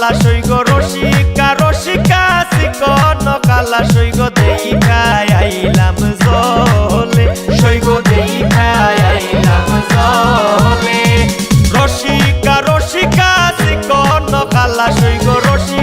কালা সৈগ রসিকা রসিকা শিকন কালা সৈগ দেখায় আইলাম জলে। সৈগ দেখায় আইলাম জলে। রসিকা রসিকা শিকন কালা সৈগ রসিকা